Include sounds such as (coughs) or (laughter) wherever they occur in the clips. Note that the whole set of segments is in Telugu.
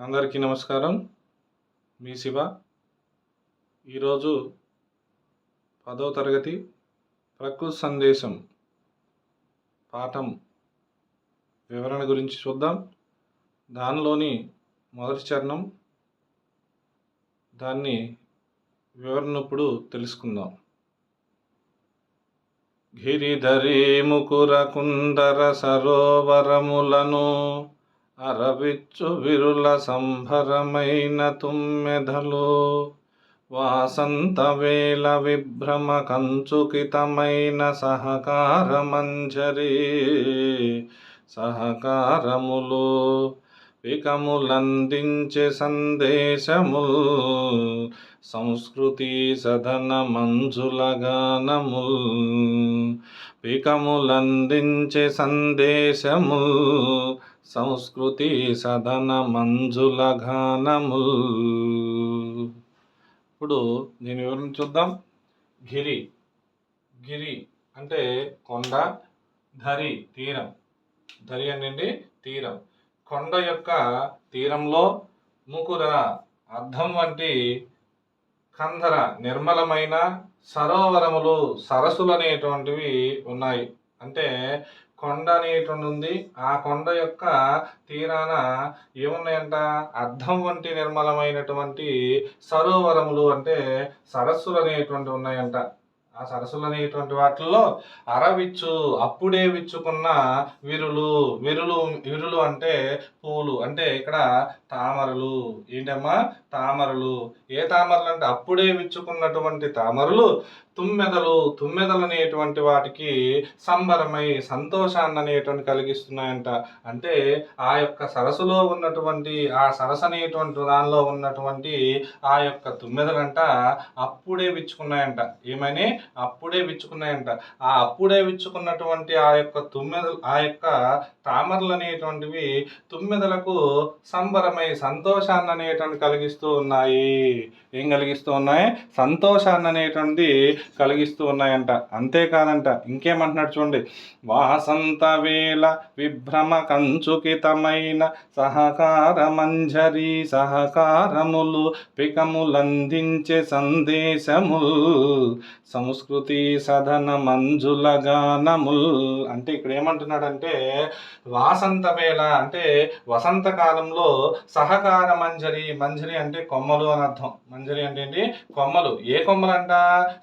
అందరికీ నమస్కారం. మీ శివ. ఈరోజు పదో తరగతి ప్రకృతి సందేశం పాఠం వివరణ గురించి చూద్దాం. దానిలోని మొదటి చరణం దాన్ని వివరణ ఇప్పుడు తెలుసుకుందాం. గిరిధరి ముకుర కుందర సరోవరములను అరవిచ్చు విరుల సంభరమైన తుమ్మెదలు వాసంత వేల విభ్రమ కంచుకితమైన సహకార మంజరి సహకారములు వికములందించే సందేశముల్ సంస్కృతి సదన మంజుల గానముల్ వికములందించే సందేశముల్ సంస్కృతి సదన మంజుల గానముల్ ఇప్పుడు దీని వివరణ చూద్దాం. గిరి గిరి అంటే కొండ ధరి తీరం. ధరి అంటే తీరం. కొండ యొక్క తీరంలో ముకుర అర్థం వంటి కందర నిర్మలమైన సరోవరములు సరస్సులు అనేటువంటివి ఉన్నాయి. అంటే కొండ అనేటువంటి ఉంది ఆ కొండ యొక్క తీరాన ఏమున్నాయంట? అర్థం వంటి నిర్మలమైనటువంటి సరోవరములు అంటే సరస్సులు అనేటువంటి ఉన్నాయంట. ఆ సరస్సులు అనేటువంటి వాటిల్లో అరవిచ్చు అప్పుడే విచ్చుకున్న విరులు విరులు విరులు అంటే పూలు. అంటే ఇక్కడ తామరలు. ఏంటమ్మా? తామరలు. ఏ తామరలు అంటే అప్పుడే విచ్చుకున్నటువంటి తామరలు తుమ్మెదలు తుమ్మెదలు అనేటువంటి వాటికి సంబరమై సంతోషాన్ని అనేటువంటి కలిగిస్తున్నాయంట. అంటే ఆ యొక్క సరస్సులో ఉన్నటువంటి ఆ సరస్సు అనేటువంటి దానిలో ఉన్నటువంటి ఆ యొక్క తుమ్మెదలంట అప్పుడే విచ్చుకున్నాయంట. ఏమని? అప్పుడే విచ్చుకున్నాయంట. ఆ అప్పుడే విచ్చుకున్నటువంటి ఆ యొక్క తుమ్మెదలు ఆ యొక్క తామరలు అనేటువంటివి తుమ్మెదలకు సంబరమై సంతోషాన్ని అనేటువంటి కలిగిస్తూ ఉన్నాయి. ఏం కలిగిస్తూ ఉన్నాయి? సంతోషాన్ని అనేటువంటి కలిగిస్తూ ఉన్నాయంట. అంతేకాదంట. ఇంకేమంటున్నాడు చూడండి. వాసంత వేళ విభ్రమ కంచుకితమైన సహకార మంజరి సహకారములు పికములందించే సందేశముల్ సంస్కృతి సదన మంజుల గానముల్ అంటే ఇక్కడ ఏమంటున్నాడంటే వాసంత వేళ అంటే వసంత కాలంలో సహకార మంజరి మంజరి అంటే కొమ్మలు అని అర్థం. మంజరి అంటే ఏంటి? కొమ్మలు. ఏ కొమ్మలంట?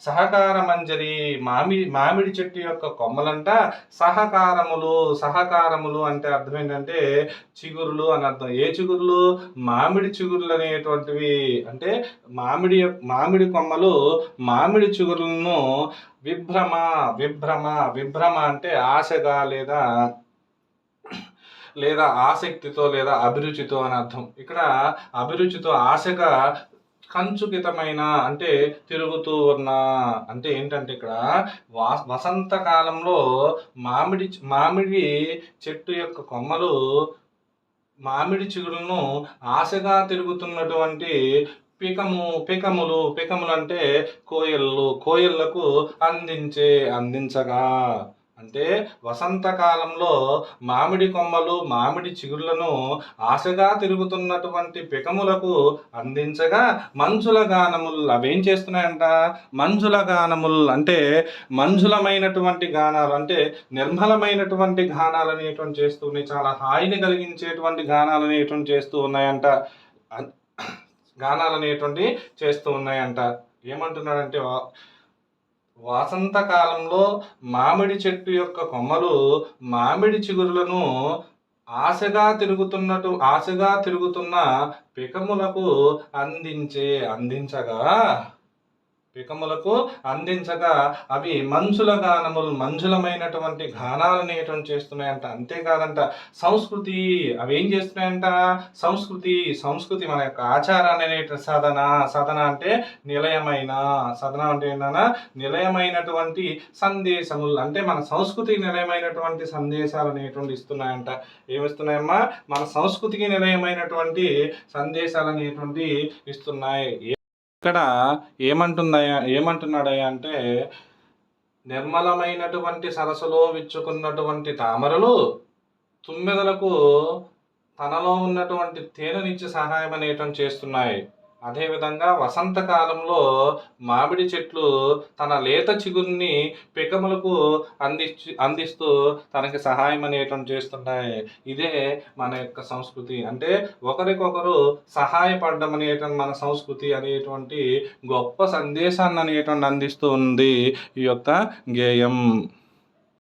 సహకార మంజరి. మామిడి మామిడి చెట్టు యొక్క కొమ్మలంట. సహకారములు సహకారములు అంటే అర్థం ఏంటంటే చిగురులు అని అర్థం. ఏ చిగురులు? మామిడి చిగురులు అనేటువంటివి. అంటే మామిడి యొక్క- మామిడి కొమ్మలు మామిడి చిగురులను విభ్రమ విభ్రమ విభ్రమ అంటే ఆశగా లేదా లేదా ఆసక్తితో లేదా అభిరుచితో అని అర్థం. ఇక్కడ అభిరుచితో ఆశగా కంచుకితమైన అంటే తిరుగుతూ ఉన్న అంటే ఏంటంటే ఇక్కడ వా వసంతకాలంలో మామిడి మామిడి చెట్టు యొక్క కొమ్మలు మామిడి చిగురులను ఆశగా తిరుగుతున్నటువంటి పికము పికములు పికములు అంటే కోయళ్ళు కోయళ్ళకు అందించే అందించగా. అంటే వసంతకాలంలో మామిడి కొమ్మలు మామిడి చిగుర్లను ఆశగా తిరుగుతున్నటువంటి పికములకు అందించగా మంజుల గానములు అవేం చేస్తున్నాయంట? మంజుల గానములు అంటే మంజులమైనటువంటి గానాలు అంటే నిర్మలమైనటువంటి గానాలు అనేటువంటి చేస్తూ ఉన్నాయి. చాలా హాయిని కలిగించేటువంటి గానాలు అనేటువంటి చేస్తూ ఉన్నాయంట. (coughs) గానాలు అనేటువంటి చేస్తూ ఉన్నాయంట. ఏమంటున్నాడంటే వసంతకాలంలో మామిడి చెట్టు యొక్క కొమ్మలు మామిడి చిగురులను ఆశగా తిరుగుతున్నట్టు ఆశగా తిరుగుతున్న పికములకు అందించే అందించగా పికములకు అందించగా అవి మంచుల గానములు మంజులమైనటువంటి గానాలు అనేటువంటి చేస్తున్నాయంట. అంతేకాదంట సంస్కృతి అవి ఏం చేస్తున్నాయంట? సంస్కృతి సంస్కృతి మన యొక్క ఆచారాన్ని అనేటి సాధన సాధన అంటే నిలయమైన సాధన అంటే ఏంటన్నా? నిలయమైనటువంటి సందేశములు అంటే మన సంస్కృతికి నిలయమైనటువంటి సందేశాలు అనేటువంటి ఇస్తున్నాయంట. ఏమిస్తున్నాయమ్మా? మన సంస్కృతికి నిలయమైనటువంటి సందేశాలు అనేటువంటి ఇస్తున్నాయి. ఇక్కడ ఏమంటుందయ్యా ఏమంటున్నాడయ్యా అంటే నిర్మలమైనటువంటి సరస్సులో విచ్చుకున్నటువంటి తామరలు తుమ్మెదలకు తనలో ఉన్నటువంటి తేనెనిచ్చి సహాయం అనేటం చేస్తున్నాయి. అదేవిధంగా వసంతకాలంలో మామిడి చెట్లు తన లేత చిగురిని పికములకు అందించి అందిస్తూ తనకి సహాయం అనేటం చేస్తున్నాయి. ఇదే మన యొక్క సంస్కృతి. అంటే ఒకరికొకరు సహాయపడడం అనేటువంటి మన సంస్కృతి అనేటువంటి గొప్ప సందేశాన్ని అనేటువంటి అందిస్తూ ఉంది ఈ యొక్క గేయం.